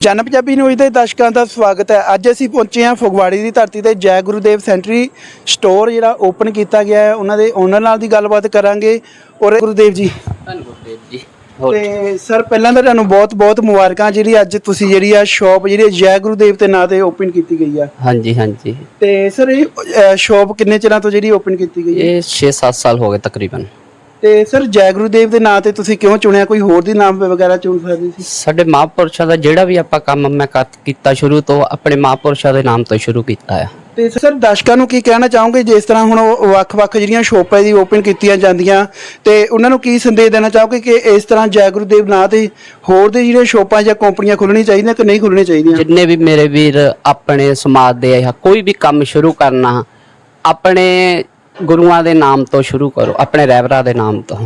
ਜਨ ਪੰਜਾਬੀ ਨਿਊਜ਼ ਦੇ ਦਰਸ਼ਕਾਂ ਦਾ ਸਵਾਗਤ ਹੈ। ਅੱਜ ਅਸੀਂ ਪਹੁੰਚੇ ਹਾਂ ਫਗਵਾੜੀ ਦੀ ਧਰਤੀ ਤੇ। ਜੈ ਗੁਰੂਦੇਵ ਸੈਂਟਰੀ ਸਟੋਰ ਜਿਹੜਾ ਓਪਨ ਕੀਤਾ ਗਿਆ ਹੈ ਉਹਨਾਂ ਦੇ ਓਨਰ ਨਾਲ ਦੀ ਗੱਲਬਾਤ ਕਰਾਂਗੇ। ਔਰ ਗੁਰੂਦੇਵ ਜੀ। ਗੁਰਦੇਵ ਤੇ ਸਰ ਪਹਿਲਾਂ ਤਾਂ ਤੁਹਾਨੂੰ ਬਹੁਤ ਬਹੁਤ ਮੁਬਾਰਕਾਂ ਜਿਹੜੀ ਅੱਜ ਤੁਸੀਂ ਜਿਹੜੀ ਆ ਸ਼ਾਪ ਜਿਹੜੀ ਜੈ ਗੁਰੂਦੇਵ ਦੇ ਨਾਂ ਤੇ ਓਪਨ ਕੀਤੀ ਗਈ ਆ। ਹਾਂਜੀ ਹਾਂਜੀ। ਤੇ ਸਰ ਇਹ ਸ਼ਾਪ ਕਿੰਨੇ ਚਿਰਾਂ ਤੋਂ ਜਿਹੜੀ ਓਪਨ ਕੀਤੀ ਗਈ ਹੈ? ਇਹ 6-7 ਸਾਲ ਹੋ ਗਏ ਤਕਰੀਬਨ। ਤੇ ਸਰ ਜੈ ਗੁਰੂਦੇਵ ਦੇ ਨਾਂ ਤੇ ਤੁਸੀਂ ਕਿਉਂ ਚੁਣਿਆ? ਕੋਈ ਹੋਰ ਦੀ ਨਾਮ ਵਗੈਰਾ ਚੁਣ ਸਕਦੇ ਸੀ? ਸਾਡੇ ਮਹਾਂਪੁਰਸ਼ਾਂ ਦਾ ਜਿਹੜਾ ਵੀ ਆਪਾਂ ਕੰਮ ਮੈਂ ਕੀਤਾ ਸ਼ੁਰੂ ਤੋਂ ਆਪਣੇ ਮਹਾਂਪੁਰਸ਼ਾਂ ਦੇ ਨਾਮ ਤੋਂ ਸ਼ੁਰੂ ਕੀਤਾ ਆ। ਤੇ ਸਰ ਦਰਸ਼ਕਾਂ ਨੂੰ ਕੀ ਕਹਿਣਾ ਚਾਹੋਗੇ? ਜਿਸ ਤਰ੍ਹਾਂ ਹੁਣ ਉਹ ਵੱਖ-ਵੱਖ ਜਿਹੜੀਆਂ ਸ਼ੋਪਾਂ ਦੀ ਓਪਨ ਕੀਤੀਆਂ ਜਾਂਦੀਆਂ ਤੇ ਉਹਨਾਂ ਨੂੰ ਕੀ ਸੰਦੇਸ਼ ਦੇਣਾ ਚਾਹੋਗੇ ਕਿ ਇਸ ਤਰ੍ਹਾਂ ਜੈ ਗੁਰੂਦੇਵ ਨਾਂ ਤੇ ਹੋਰ ਦੇ ਜਿਹੜੇ ਸ਼ੋਪਾਂ ਜਾਂ ਕੰਪਨੀਆਂ ਖੁੱਲਣੀ ਚਾਹੀਦੀਆਂ ਕਿ ਨਹੀਂ ਖੁੱਲਣੀ ਚਾਹੀਦੀਆਂ? ਜਿੰਨੇ ਵੀ ਮੇਰੇ ਵੀਰ ਆਪਣੇ ਸਮਾਜ ਦੇ ਆ ਕੋਈ ਵੀ ਕੰਮ ਸ਼ੁਰੂ ਕਰਨਾ ਆਪਣੇ ਗੁਰੂਆਂ ਦੇ ਨਾਮ ਤੋਂ ਸ਼ੁਰੂ ਕਰੋ ਆਪਣੇ ਰਹਿਬਰਾਂ ਦੇ ਨਾਮ ਤੋਂ।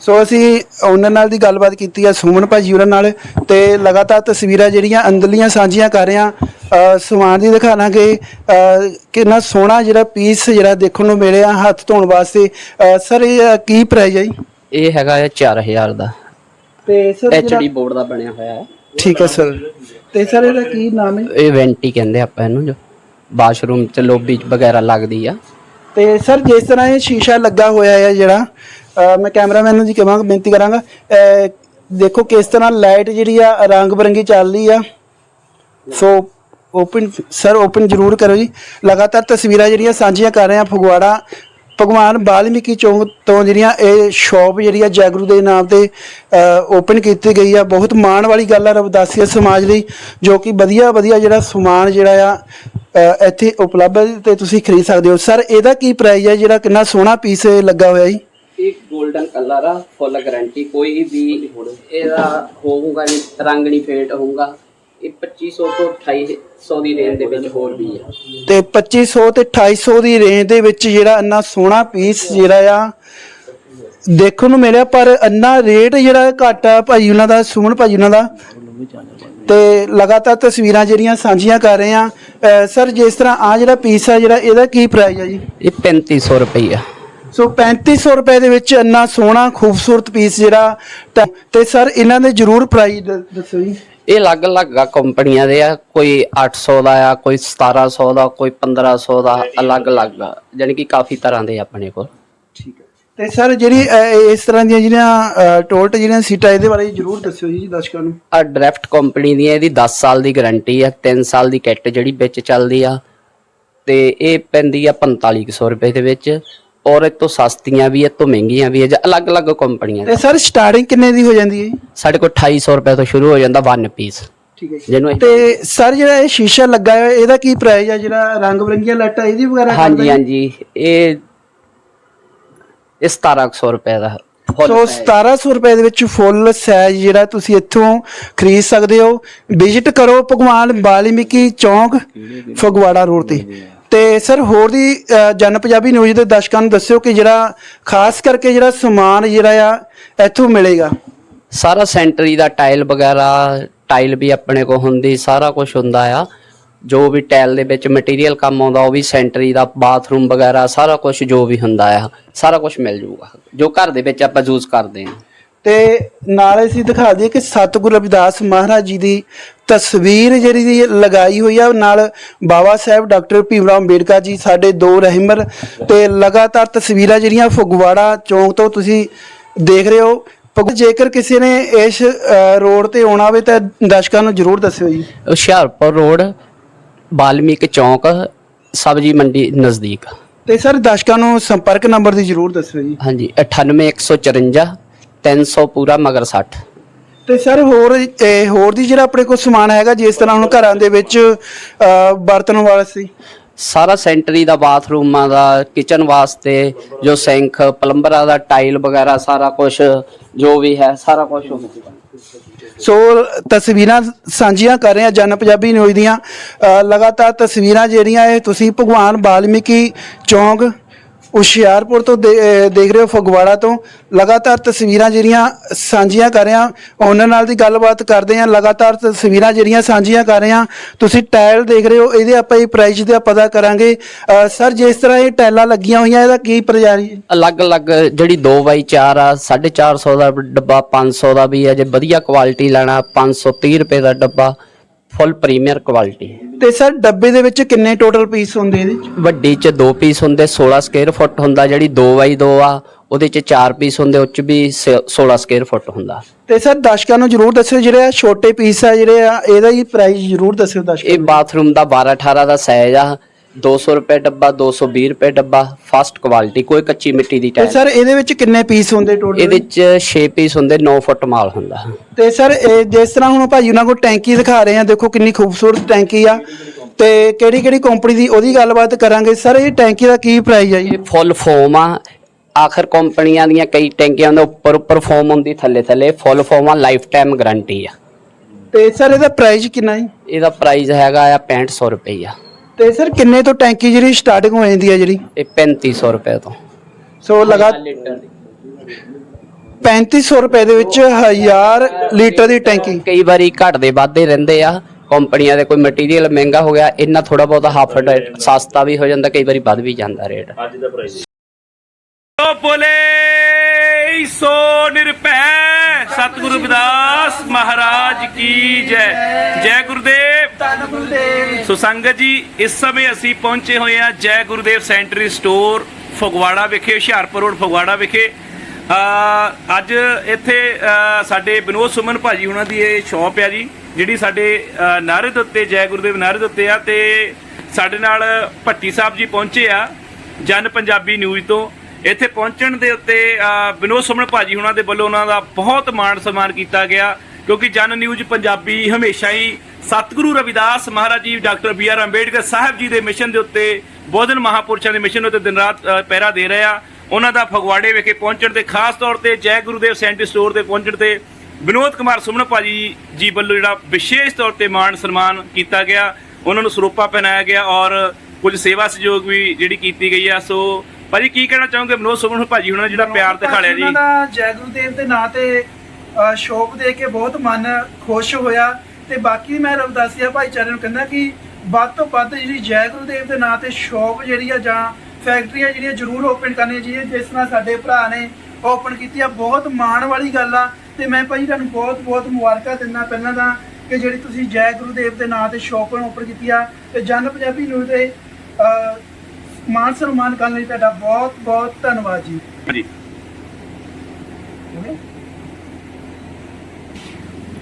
ਸੋ ਅਸੀਂ ਉਹਨਾਂ ਨਾਲ ਦੀ ਗੱਲਬਾਤ ਕੀਤੀ ਆ ਸੁਮਨ ਭਾਜੀ ਉਹਨਾਂ ਨਾਲ ਤੇ ਲਗਾਤਾਰ ਤਸਵੀਰਾਂ ਜਿਹੜੀਆਂ ਅੰਦਰਲੀਆਂ ਸਾਂਝੀਆਂ ਕਰ ਰਹੇ ਆ ਸਮਾਨ ਦੀ ਦਿਖਾਣਾਗੇ ਕਿੰਨਾ ਸੋਹਣਾ ਜਿਹੜਾ ਪੀਸ ਜਿਹੜਾ ਦੇਖਣ ਨੂੰ ਮਿਲਿਆ ਹੱਥ ਧੋਣ ਵਾਸਤੇ। ਸਰ ਇਹ ਕੀ ਪ੍ਰਾਈਸ ਹੈ ਜੀ? ਇਹ ਹੈਗਾ ਆ 4000 ਦਾ। ਤੇ ਸਰ ਐਚਡੀ ਬੋਰਡ ਦਾ ਬਣਿਆ ਹੋਇਆ ਹੈ। ਠੀਕ ਹੈ ਸਰ ਤੇ ਸਰ ਇਹਦਾ ਕੀ ਨਾਮ ਹੈ? ਇਹ ਵੈਂਟੀ ਕਹਿੰਦੇ ਆਪਾਂ ਇਹਨੂੰ ਜੋ। ਬਾਥਰੂਮ ਚ ਲੋਬੀ ਵਗੈਰਾ ਲੱਗਦੀ ਆ। ਤੇ ਸਰ, ਜਿਸ ਤਰ੍ਹਾਂ ਇਹ ਸ਼ੀਸ਼ਾ ਲੱਗਾ ਹੋਇਆ ਹੈ ਜਿਹੜਾ ਅਹ ਮੈਂ ਕੈਮਰਾਮੈਨ ਨੂੰ ਜੀ ਕਹਾਂਗਾ ਬੇਨਤੀ ਕਰਾਂਗਾ ਅਹ ਦੇਖੋ ਕਿਸ ਤਰ੍ਹਾਂ ਲਾਈਟ ਜਿਹੜੀ ਆ, ਰੰਗ ਬਰੰਗੀ ਚੱਲ ਰਹੀ ਆ। ਸੋ ਓਪਨ ਸਰ ਓਪਨ ਜ਼ਰੂਰ ਕਰੋ ਜੀ। ਲਗਾਤਾਰ ਤਸਵੀਰਾਂ ਜਿਹੜੀਆਂ ਸਾਂਝੀਆਂ ਕਰ ਰਹੇ ਆ ਫਗਵਾੜਾ, ਭਗਵਾਨ ਬਾਲਮੀਕੀ ਚੌਂਕ ਤੋਂ ਜਿਹੜੀਆਂ ਇਹ ਸ਼ਾਪ ਜਿਹੜੀ ਆ, ਜੈਗਰੂ ਦੇ ਨਾਮ ਤੇ ਓਪਨ ਕੀਤੀ ਗਈ ਆ। ਬਹੁਤ ਮਾਣ ਵਾਲੀ ਗੱਲ ਆ ਰਵਦਾਸੀਆ ਸਮਾਜ ਲਈ, ਜੋ ਕਿ ਵਧੀਆ ਵਧੀਆ ਜਿਹੜਾ ਸਮਾਨ ਜਿਹੜਾ ਆ ਇੱਥੇ ਉਪਲਬਧ ਹੈ ਤੇ ਤੁਸੀਂ ਖਰੀਦ ਸਕਦੇ ਹੋ। ਸਰ ਇਹਦਾ ਕੀ ਪ੍ਰਾਈਸ ਹੈ ਜਿਹੜਾ ਕਿੰਨਾ ਸੋਹਣਾ ਪੀਸ ਲੱਗਾ ਹੋਇਆ ਜੀ? ਇਹ 골ਡਨ ਕਲਰ ਆ ਫੁੱਲ ਗਾਰੰਟੀ ਕੋਈ ਵੀ ਇਹਦਾ ਹੋਊਗਾ ਨਹੀਂ ਰੰਗ ਨਹੀਂ ਫੇਡ ਹੋਊਗਾ। ਇਹ 2500 ਤੋਂ 2800 ਦੀ ਰੇਂਜ ਦੇ ਵਿੱਚ ਹੋਰ ਵੀ ਆ। ਤੇ 2500 ਤੇ 2800 ਦੀ ਰੇਂਜ ਦੇ ਵਿੱਚ ਜਿਹੜਾ ਇੰਨਾ ਸੋਹਣਾ ਪੀਸ ਜਿਹੜਾ ਆ ਦੇਖਣ ਨੂੰ ਮਿਲਿਆ ਪਰ ਇੰਨਾ ਰੇਟ ਜਿਹੜਾ ਘੱਟ ਆ ਭਾਈ ਉਹਨਾਂ ਦਾ ਸੁਮਨ ਭਾਈ ਉਹਨਾਂ ਦਾ। ਤੇ ਲਗਾਤਾਰ ਤਸਵੀਰਾਂ ਜਿਹੜੀਆਂ ਸਾਂਝੀਆਂ ਕਰ ਰਹੇ ਆ ਸਰ ਜਿਸ ਤਰ੍ਹਾਂ ਆ ਜਿਹੜਾ ਪੀਸ ਆ ਜਿਹੜਾ ਇਹਦਾ ਕੀ ਪ੍ਰਾਈਸ ਹੈ ਜੀ? ਇਹ 3500 ਰੁਪਈਆ। ਸੋ 3500 ਰੁਪਏ ਦੇ ਵਿੱਚ ਇੰਨਾ ਸੋਹਣਾ ਖੂਬਸੂਰਤ ਪੀਸ ਜਿਹੜਾ ਤਾਂ- ਸਰ ਇਹਨਾਂ ਦੇ ਜ਼ਰੂਰ ਪ੍ਰਾਈਸ ਦੱਸੋ ਜੀ। ਇਹ ਅਲੱਗ-ਅਲੱਗ ਆ ਕੰਪਨੀਆਂ ਦੇ ਆ ਕੋਈ 800 ਦਾ ਆ ਕੋਈ 1700 ਦਾ ਕੋਈ 1500 ਦਾ ਅਲੱਗ-ਅਲੱਗ ਆ। ਯਾਨੀ ਕਿ ਕਾਫੀ ਤਰ੍ਹਾਂ ਦੇ ਆ ਆਪਣੇ ਕੋਲ। ਠੀਕ ਹੈ ਤੇ ਸਰ ਜਿਹੜੀ ਇਸ ਤਰ੍ਹਾਂ ਦੀਆਂ ਜਿਹੜੀਆਂ ਟੋਲਟ ਜਿਹੜੀਆਂ ਸੀਟਾਂ ਇਹਦੇ ਬਾਰੇ ਜ਼ਰੂਰ ਦੱਸਿਓ ਜੀ ਦਰਸ਼ਕਾਂ ਨੂੰ। ਆ ਡਰਾਫਟ ਕੰਪਨੀ ਦੀ ਹੈ ਇਹਦੀ 10 ਸਾਲ ਦੀ ਗਾਰੰਟੀ ਆ 3 ਸਾਲ ਦੀ ਕਿੱਟ ਜਿਹੜੀ ਵਿੱਚ ਚੱਲਦੀ ਆ। ਤੇ ਇਹ ਪੈਂਦੀ ਆ 4500 ਰੁਪਏ ਦੇ ਵਿੱਚ ਔਰ ਇਹ ਤੋਂ ਸਸਤੀਆਂ ਵੀ ਇਹ ਤੋਂ ਮਹਿੰਗੀਆਂ ਵੀ ਹੈ ਜਾਂ ਅਲੱਗ-ਅਲੱਗ ਕੰਪਨੀਆਂ। ਤੇ ਸਰ ਸਟਾਰਟਿੰਗ ਕਿੰਨੇ ਦੀ ਹੋ ਜਾਂਦੀ ਹੈ ਜੀ? ਸਾਡੇ ਕੋਲ 2800 ਰੁਪਏ ਤੋਂ ਸ਼ੁਰੂ ਹੋ ਜਾਂਦਾ ਵਨ ਪੀਸ ਠੀਕ ਹੈ ਜਿਹਨੂੰ ਅਸੀਂ- ਤੇ ਸਰ ਜਿਹੜਾ ਇਹ ਸ਼ੀਸ਼ਾ ਲੱਗਾ ਹੋਇਆ ਇਹਦਾ ਕੀ ਪ੍ਰਾਈਸ ਹੈ ਜਿਹੜਾ ਰੰਗ ਬਰੰਗੀਆਂ ਲਾਈਟਾਂ ਇਹਦੀ ਵਗੈਰਾ ਹਾਂਜੀ ਹਾਂਜੀ। ਇਹ ਇਹ 1700 ਰੁਪਏ ਦਾ ਸੋ pack। 1700 ਰੁਪਏ ਦੇ ਵਿੱਚ ਫੁੱਲ ਸਾਈਜ਼ ਜਿਹੜਾ ਤੁਸੀਂ ਇੱਥੋਂ ਖਰੀਦ ਸਕਦੇ ਹੋ। ਵਿਜ਼ਿਟ ਕਰੋ ਭਗਵਾਨ ਬਾਲੀਮੀਕੀ ਚੌਂਕ ਫਗਵਾੜਾ ਰੋਡ ਤੇ। ਤੇ ਸਰ ਹੋਰ ਦੀ ਜਨ ਪੰਜਾਬੀ ਨਿਊਜ਼ ਦੇ ਦਰਸ਼ਕਾਂ ਨੂੰ ਦੱਸਿਓ ਕਿ ਜਿਹੜਾ ਖਾਸ ਕਰਕੇ ਜਿਹੜਾ ਸਮਾਨ ਜਿਹੜਾ ਆ ਇੱਥੋਂ ਮਿਲੇਗਾ। ਸਾਰਾ ਸੈਂਟਰੀ ਦਾ ਟਾਈਲ ਵਗੈਰਾ ਟਾਈਲ ਵੀ ਆਪਣੇ ਕੋਲ ਹੁੰਦੀ ਸਾਰਾ ਕੁਝ ਹੁੰਦਾ ਆ। ਜੋ ਵੀ ਟਾਈਲ ਦੇ ਵਿੱਚ ਮਟੀਰੀਅਲ ਕੰਮ ਆਉਂਦਾ ਉਹ ਵੀ ਸੈਂਟਰੀ ਦਾ ਬਾਥਰੂਮ ਵਗੈਰਾ ਸਾਰਾ ਕੁਝ ਜੋ ਵੀ ਹੁੰਦਾ ਆ ਸਾਰਾ ਕੁਝ ਮਿਲ ਜਾਊਗਾ ਜੋ ਘਰ ਦੇ ਵਿੱਚ ਆਪਾਂ ਯੂਜ਼ ਕਰਦੇ ਹਾਂ। ਤੇ ਨਾਲ ਅਸੀਂ ਦਿਖਾ ਦਈਏ ਕਿ ਸਤਿਗੁਰੂ ਰਵਿਦਾਸ ਮਹਾਰਾਜ ਜੀ ਦੀ ਤਸਵੀਰ ਜਿਹੜੀ ਦੀ ਲਗਾਈ ਹੋਈ ਆ ਨਾਲ ਬਾਬਾ ਸਾਹਿਬ ਡਾਕਟਰ ਭੀਮਰਾਓ ਅੰਬੇਡਕਰ ਜੀ ਸਾਡੇ ਦੋ ਰਹਿਮਰ ਤੇ ਲਗਾਤਾਰ ਤਸਵੀਰਾਂ ਜਿਹੜੀਆਂ ਫਗਵਾੜਾ ਚੌਂਕ ਤੋਂ ਤੁਸੀਂ ਦੇਖ ਰਹੇ ਹੋ। ਭਗ- ਜੇਕਰ ਕਿਸੇ ਨੇ ਇਸ ਰੋਡ ਤੇ ਆਉਣਾ ਹੋਵੇ ਤਾਂ ਦਰਸ਼ਕਾਂ ਨੂੰ ਜ਼ਰੂਰ ਦੱਸਿਓ ਜੀ। ਹੁਸ਼ਿਆਰਪੁਰ ਰੋਡ ਬਾਲਮੀਕ ਚੌਂਕ ਸਬਜੀ ਮੰਡੀ ਨਜ਼ਦੀਕ। ਤੇ ਸਰ ਦਰਸ਼ਕਾਂ ਨੂੰ ਸੰਪਰਕ ਨੰਬਰ ਦੀ ਜ਼ਰੂਰ ਦੱਸਿਓ ਜੀ। ਹਾਂਜੀ 98154 300 ਪੂਰਾ ਮਗਰ 60 ਤੇ ਸਰ ਹੋਰ ਇਹ ਹੋਰ ਦੀ ਜਿਹੜਾ ਆਪਣੇ ਕੋਲ ਸਮਾਨ ਹੈਗਾ ਜਿਸ ਤਰ੍ਹਾਂ ਹੁਣ ਘਰਾਂ ਦੇ ਵਿੱਚ ਅ, ਵਰਤਣ ਵਾਸਤੇ ਸਾਰਾ ਸੈਂਟਰੀ ਦਾ ਬਾਥਰੂਮਾਂ ਦਾ ਕਿਚਨ ਵਾਸਤੇ ਜੋ ਸਿੰਕ ਪਲੰਬਰਾਂ ਦਾ ਟਾਈਲ ਵਗੈਰਾ ਸਾਰਾ ਕੁਝ ਜੋ ਵੀ ਹੈ ਸਾਰਾ ਕੁਝ ਸੋ ਤਸਵੀਰਾਂ ਸਾਂਝੀਆਂ ਕਰ ਰਹੇ ਆ ਜਨ ਪੰਜਾਬੀ ਨਿਊਜ਼ ਦੀਆਂ। ਅ, ਲਗਾਤਾਰ ਤਸਵੀਰਾਂ ਜਿਹੜੀਆਂ ਇਹ ਤੁਸੀਂ ਭਗਵਾਨ ਬਾਲਮੀਕੀ ਚੌਂਕ ਹੁਸ਼ਿਆਰਪੁਰ ਤੋਂ ਦੇ- ਅ, ਦੇਖ ਰਹੇ ਹੋ ਫਗਵਾੜਾ ਤੋਂ। ਲਗਾਤਾਰ ਤਸਵੀਰਾਂ ਜਿਹੜੀਆਂ ਸਾਂਝੀਆਂ ਕਰ ਰਹੇ ਆ ਉਹਨਾਂ ਨਾਲ ਦੀ ਗੱਲਬਾਤ ਕਰਦੇ ਹਾਂ। ਲਗਾਤਾਰ ਤਸਵੀਰਾਂ ਜਿਹੜੀਆਂ ਸਾਂਝੀਆਂ ਕਰ ਰਹੇ ਹਾਂ ਤੁਸੀਂ ਟਾਇਲ ਦੇਖ ਰਹੇ ਹੋ ਇਹਦੇ ਆਪਾਂ ਇਹ ਪ੍ਰਾਈਸ ਦਾ ਪਤਾ ਕਰਾਂਗੇ। ਅ, ਸਰ ਜਿਸ ਤਰ੍ਹਾਂ ਇਹ ਟਾਇਲਾਂ ਲੱਗੀਆਂ ਹੋਈਆਂ ਇਹਦਾ ਕੀ ਪ੍ਰਜਾਰੀ? ਅਲੱਗ-ਅਲੱਗ ਜਿਹੜੀ 2x4 ਆ 450 ਦਾ ਡੱਬਾ 500 ਦਾ ਵੀ ਹੈ ਜੇ ਵਧੀਆ ਕੁਆਲਿਟੀ ਲੈਣਾ 530 ਰੁਪਏ ਦਾ ਡੱਬਾ ਫੁੱਲ ਪ੍ਰੀਮੀਅਰ ਕੁਆਲਿਟੀ ਤੇ ਸਰ ਡੱਬੇ ਦੇ ਵਿੱਚ ਕਿੰਨੇ ਟੋਟਲ ਪੀਸ ਹੁੰਦੇ ਇਹਦੇ 'ਚ? ਵੱਡੀ ਚ ਦੋ ਪੀਸ ਹੁੰਦੇ 16 ਸਕੁਅਰ ਫੁੱਟ ਹੁੰਦਾ ਜਿਹੜੀ 2x2 ਆ ਉਹਦੇ ਚ ਚਾਰ ਪੀਸ ਹੁੰਦੇ ਉਹ ਚ ਵੀ ਸ- 16 ਸਕੁਅਰ ਫੁੱਟ ਹੁੰਦਾ ਤੇ ਸਰ ਦਰਸ਼ਕਾਂ ਨੂੰ ਜਰੂਰ ਦੱਸਿਓ ਜਿਹੜੇ ਆ ਛੋਟੇ ਪੀਸ ਆ ਜਿਹੜੇ ਆ ਇਹਦਾ ਹੀ ਪ੍ਰਾਈਸ ਜਰੂਰ ਦੱਸਿਓ ਦਰਸ਼ਕਾਂ ਇਹ ਬਾਥਰੂਮ ਦਾ 12 18 ਦਾ ਸਾਈਜ਼ ਆ 200 ਰੁਪਏ ਡੱਬਾ 220 ਰੁਪਏ ਡੱਬਾ ਫਸਟ ਕੁਆਲਿਟੀ ਕੋਈ ਕੱਚੀ ਮਿੱਟੀ ਦੀ ਤੇ ਟਾਇਲ ਸਰ ਇਹਦੇ ਵਿੱਚ ਕਿੰਨੇ ਪੀਸ ਹੁੰਦੇ ਟੋਟਲ ਇਹਦੇ ਚ 6 ਪੀਸ ਹੁੰਦੇ 9 ਫੁੱਟ ਮਾਲ ਹੁੰਦਾ। ਤੇ ਸਰ ਇਹ ਜਿਸ ਤਰ੍ਹਾਂ ਹੁਣ ਭਾਜੀ ਉਹਨਾਂ ਕੋਲ ਟੈਂਕੀ ਦਿਖਾ ਰਹੇ ਆ ਦੇਖੋ ਕਿੰਨੀ ਖੂਬਸੂਰਤ ਟੈਂਕੀ ਆ। ਤੇ ਕਿਹੜੀ ਕਿਹੜੀ ਕੰਪਨੀ ਦੀ ਉਹਦੀ ਗੱਲਬਾਤ ਕਰਾਂਗੇ। ਸਰ ਇਹ ਟੈਂਕੀ ਦਾ ਕੀ ਪ੍ਰਾਈਸ ਆ ਜੀ? ਫੁੱਲ ਫੋਮ ਆ। ਆਖਰ ਕੰਪਨੀਆਂ ਦੀਆਂ ਕਈ ਟੈਂਕੀਆਂ ਦੇ ਉੱਪਰ ਉੱਪਰ ਫੋਮ ਹੁੰਦੀ ਥੱਲੇ ਥੱਲੇ ਫੁੱਲ ਫੋਮ ਆ ਲਾਈਫ ਟਾਈਮ ਗਾਰੰਟੀ ਆ। ਤੇ ਸਰ ਇਹਦਾ ਪ੍ਰਾਈਸ ਕਿੰਨਾ ਜੀ? ਇਹਦਾ ਪ੍ਰਾਈਸ ਹੈਗਾ ਆ 6500 ਰੁਪਈਆ। ਤੇ ਸਰ ਕਿੰਨੇ ਤੋਂ ਟੈਂਕੀ ਜਿਹੜੀ ਸਟਾਰਟਿੰਗ ਹੋ ਜਾਂਦੀ ਹੈ ਜਿਹੜੀ? ਇਹ 3500 ਰੁਪਏ ਤੋਂ। ਸੋ ਲਗਾ 3500 ਰੁਪਏ ਦੇ ਵਿੱਚ 1000 ਲੀਟਰ ਦੀ ਟੈਂਕੀ। ਕਈ ਵਾਰੀ ਘਟਦੇ ਵੱਧਦੇ ਰਹਿੰਦੇ ਆ। ਕੰਪਨੀਆਂ ਦੇ ਕੋਈ ਮਟੀਰੀਅਲ ਮਹਿੰਗਾ ਹੋ ਗਿਆ ਇੰਨਾ ਥੋੜਾ ਬਹੁਤਾ ਹਾਫ ਸਸਤਾ ਵੀ ਹੋ ਜਾਂਦਾ ਕਈ ਵਾਰੀ ਵੱਧ ਵੀ ਜਾਂਦਾ ਰੇਟ ਸੋ ਬੋਲੇ ਸੋ ਨਿਰਭੈ। ਸਤਿਗੁਰੂ ਰਵਿਦਾਸ ਮਹਾਰਾਜ ਕੀ ਜੈ। ਜੈ ਗੁਰਦੇਵ। ਸੋ ਸੰਗਤ ਜੀ ਇਸ ਸਮੇਂ ਅਸੀਂ ਪਹੁੰਚੇ ਹੋਏ ਹਾਂ ਜੈ ਗੁਰਦੇਵ ਸੈਂਟਰੀ ਸਟੋਰ ਫਗਵਾੜਾ ਵਿਖੇ ਹੁਸ਼ਿਆਰਪੁਰ ਰੋਡ ਫਗਵਾੜਾ ਵਿਖੇ। ਅੱਜ ਇੱਥੇ ਸਾਡੇ ਵਿਨੋਦ ਸੁਮਨ ਭਾਜੀ ਉਹਨਾਂ ਦੀ ਇਹ ਸ਼ਾਪ ਆ ਜੀ ਜਿਹੜੀ ਸਾਡੇ ਅ, ਨਾਅਰੇ ਦੇ ਉੱਤੇ ਜੈ ਗੁਰਦੇਵ ਨਾਅਰੇ ਦੇ ਉੱਤੇ ਆ ਤੇ ਸਾਡੇ ਨਾਲ ਭੱਟੀ ਸਾਹਿਬ ਜੀ ਪਹੁੰਚੇ ਆ ਜਨ ਪੰਜਾਬੀ ਨਿਊਜ਼ ਤੋਂ। ਇੱਥੇ ਪਹੁੰਚਣ ਦੇ ਉੱਤੇ ਵਿਨੋਦ ਸੁਮਨ ਭਾਜੀ ਉਹਨਾਂ ਦੇ ਵੱਲੋਂ ਉਹਨਾਂ ਦਾ ਬਹੁਤ ਮਾਣ ਸਨਮਾਨ ਕੀਤਾ ਗਿਆ ਕਿਉਂਕਿ ਜਨ ਨਿਊਜ਼ ਪੰਜਾਬੀ ਹਮੇਸ਼ਾ ਹੀ Satguru Ravidas Maharaj ji doctor B R Ambedkar Sahib ji ਦੇ ਮਿਸ਼ਨ ਦੇ ਉੱਤੇ ਬੋਧਨ ਮਹਾਪੁਰਸ਼ਾਂ ਦੇ ਮਿਸ਼ਨ ਉੱਤੇ ਦਿਨ ਰਾਤ ਪਹਿਰਾ ਦੇ ਰਹੇ ਆ। ਉਹਨਾਂ ਦਾ ਫਗਵਾੜੇ ਵਿਖੇ ਪਹੁੰਚਣ ਤੇ ਖਾਸ ਤੌਰ ਤੇ ਜੈ ਗੁਰੂਦੇਵ ਸੈਂਟਰ ਸਟੋਰ ਤੇ ਪਹੁੰਚਣ ਤੇ ਵਿਨੋਦ ਕੁਮਾਰ ਸੁਮਨ ਭਾਜੀ ਜੀ ਵੱਲੋਂ ਜਿਹੜਾ ਵਿਸ਼ੇਸ਼ ਤੌਰ ਤੇ ਮਾਣ ਸਨਮਾਨ ਕੀਤਾ ਗਿਆ। ਉਹਨਾਂ ਨੂੰ ਸਰੂਪਾ ਪਹਿਨਾਇਆ ਗਿਆ ਔਰ ਕੁਝ ਸੇਵਾ ਸਹਿਯੋਗ ਵੀ ਜਿਹੜੀ ਕੀਤੀ ਗਈ ਆ। ਸੋ ਭਾਜੀ ਕੀ ਕਹਿਣਾ ਚਾਹੋਗੇ ਵਿਨੋਦ ਸੁਮਨ ਭਾਜੀ ਉਹਨਾਂ ਨੇ ਜਿਹੜਾ ਪਿਆਰ ਦਿਖਾਲਿਆ ਜੀ? ਉਹਨਾਂ ਦਾ ਜੈ ਗੁਰਦੇਵ ਦੇ ਨਾਂ ਤੇ ਸ਼ੋਪ ਦੇ ਕੇ ਬਹੁਤ ਮਨ ਖੁਸ਼ ਹੋਇਆ। ਤੇ ਬਾਕੀ ਮੈਂ ਰਵਦਾਸੀਆ ਭਾਈਚਾਰੇ ਨੂੰ ਕਹਿੰਦਾ ਕਿ ਵੱਧ ਤੋਂ ਵੱਧ ਜਿਹੜੀ ਜੈ ਗੁਰਦੇਵ ਦੇ ਨਾਂ ਤੇ ਸ਼ੋਪ ਜਿਹੜੀ ਆ ਜਾਂ ਫੈਕਟਰੀਆਂ ਜਿਹੜੀਆਂ ਜ਼ਰੂਰ ਓਪਨ ਕਰਨੀਆਂ ਚਾਹੀਦੀਆਂ ਜਿਸ ਤਰ੍ਹਾਂ ਸਾਡੇ ਭਰਾ ਨੇ ਓਪਨ ਕੀਤੀ ਆ ਬਹੁਤ ਮਾਣ ਵਾਲੀ ਗੱਲ ਆ। ਤੇ ਮੈਂ ਭਾਈ ਤੁਹਾਨੂੰ ਬਹੁਤ ਬਹੁਤ ਮੁਬਾਰਕਾਂ ਦਿੰਦਾ ਪਹਿਲਾਂ ਤਾਂ ਕਿ ਜਿਹੜੀ ਤੁਸੀਂ ਜੈ ਗੁਰਦੇਵ ਦੇ ਨਾਂ ਤੇ ਸ਼ੋਪ ਓਪਨ ਕੀਤੀ ਆ ਤੇ ਜਨ ਪੰਜਾਬੀ ਨਿਊਜ਼ ਦੇ ਮਾਨ ਸਨਮਾਨ ਕਰਨ ਲਈ ਤੁਹਾਡਾ ਬਹੁਤ ਬਹੁਤ ਧੰਨਵਾਦ ਜੀ। ਹਾਂਜੀ।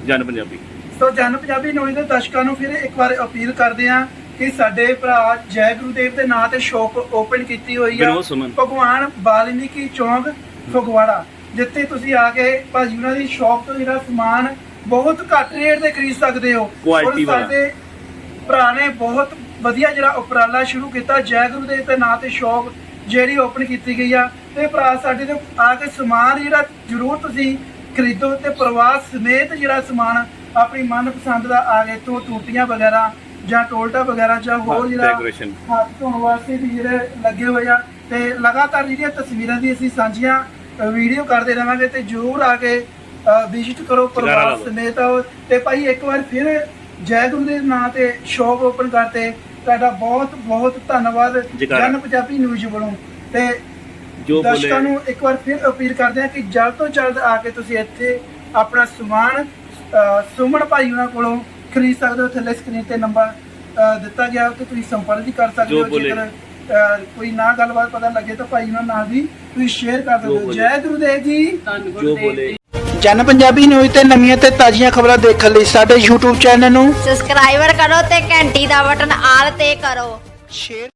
ਜਨ ਪੰਜਾਬੀ। ਸੋ ਜਨ ਪੰਜਾਬੀ ਨਿਊਜ਼ ਦੇ ਦਰਸ਼ਕਾਂ ਨੂੰ ਫਿਰ ਇੱਕ ਵਾਰ ਅਪੀਲ ਕਰਦੇ ਹਾਂ ਕਿ ਸਾਡੇ ਭਰਾ ਜੈ ਗੁਰਦੇਵ ਦੇ ਨਾਂ ਤੇ ਸ਼ੋਪ ਓਪਨ ਕੀਤੀ ਹੋਈ ਆ। ਭਗਵਾਨ ਬਾਲਮੀਕੀ ਚੌਂਕ ਫਗਵਾੜਾ ਜਿੱਥੇ ਤੁਸੀਂ ਆ ਕੇ ਭਾਜੀ ਉਹਨਾਂ ਦੀ ਸ਼ਾਪ ਤੋਂ ਜਿਹੜਾ ਸਮਾਨ ਬਹੁਤ ਘੱਟ ਰੇਟ ਤੇ ਖਰੀਦ ਸਕਦੇ ਹੋ ਵਾਲਾ। ਸਾਡੇ ਭਰਾ ਨੇ ਬਹੁਤ ਵਧੀਆ ਜਿਹੜਾ ਉਪਰਾਲਾ ਸ਼ੁਰੂ ਕੀਤਾ ਜੈ ਗੁਰਦੇਵ ਦੇ ਨਾਂ ਤੇ ਸ਼ਾਪ ਜਿਹੜੀ ਓਪਨ ਕੀਤੀ ਗਈ ਆ ਤੇ ਭਰਾ ਸਾਡੇ ਦੇ ਆ ਕੇ ਸਮਾਨ ਜਿਹੜਾ ਜ਼ਰੂਰ ਤੁਸੀਂ ਖਰੀਦੋ ਤੇ ਪਰਿਵਾਰ ਸਮੇਤ ਜਿਹੜਾ ਸਮਾਨ ਆਪਣੀ ਮਨਪਸੰਦ ਦਾ ਆ ਗਏ ਤੋਂ ਟੂਟੀਆਂ ਵਗੈਰਾ ਜਾਂ ਟੋਲਟਾ ਵਗੈਰਾ ਜਾਂ ਹੋਰ ਜਿਹੜਾ decoration। ਹੱਥ ਧੋਣ ਵਾਸਤੇ ਵੀ ਜਿਹੜੇ ਲੱਗੇ ਹੋਏ ਆ ਤੇ ਲਗਾਤਾਰ ਜਿਹੜੀਆਂ ਤਸਵੀਰਾਂ ਦੀ ਅਸੀਂ ਸਾਂਝੀਆਂ ਵੀਡੀਓ ਕਰਦੇ ਰਵਾਂਗੇ ਤੇ ਜਰੂਰ ਆ ਕੇ ਵਿਜ਼ਿਟ ਕਰੋ ਪਰਿਵਾਰ ਲਾਓ। ਸਮੇਤ ਆਓ ਤੇ ਭਾਈ ਇੱਕ ਵਾਰ ਫਿਰ ਜੈ ਗੁਰੂ ਦੇ ਨਾਂ ਤੇ ਸ਼ੌਪ ਓਪਨ ਕਰਤੇ ਤੁਹਾਡਾ ਬਹੁਤ ਬਹੁਤ ਧੰਨਵਾਦ ਜੈਕਾਰਾ। ਜਨ ਪੰਜਾਬੀ ਨਿਊਜ਼ ਵੱਲੋਂ ਤੇ ਜੋ ਦਰਸ਼ਕਾਂ ਬੋਲੇ ਨੂੰ ਇੱਕ ਵਾਰ ਫਿਰ ਅਪੀਲ ਕਰਦੇ ਹਾਂ ਕਿ ਜਲਦ ਤੋਂ ਜਲਦ ਆ ਕੇ ਤੁਸੀਂ ਇੱਥੇ ਆਪਣਾ ਸਮਾਨ ਸੁਮਨ ਭਾਈ ਉਹਨਾਂ ਕੋਲੋਂ ਖਰੀਦ ਸਕਦੇ ਹੋ ਥੱਲੇ ਸਕਰੀਨ ਤੇ ਨੰਬਰ ਦਿੱਤਾ ਗਿਆ ਤੇ ਤੁਸੀਂ ਸੰਪਰਕ ਵੀ ਕਰ ਸਕਦੇ ਹੋ। ਜੇਕਰ ਕੋਈ ਨਾ ਗੱਲਬਾਤ ਪਤਾ ਲੱਗੇ ਤਾਂ ਭਾਈ ਉਹਨਾਂ ਨਾਲ ਵੀ ਤੁਸੀਂ ਸ਼ੇਅਰ ਕਰ ਸਕਦੇ ਹੋ। ਜੈ ਗੁਰੂਦੇਵ ਜੀ। ਜੋ ਬੋਲੇ। ਜਨ ਪੰਜਾਬੀ ਨਿਊਜ਼ ਤੇ ਨਵੀਆਂ ਤੇ ਤਾਜ਼ੀਆਂ ਖਬਰਾਂ ਦੇਖਣ ਲਈ ਸਾਡੇ YouTube ਚੈਨਲ ਨੂੰ ਸਬਸਕ੍ਰਾਈਬਰ ਕਰੋ ਤੇ ਘੰਟੀ ਦਾ ਬਟਨ ਆਲ ਤੇ ਕਰੋ। ਸ਼ੇਅਰ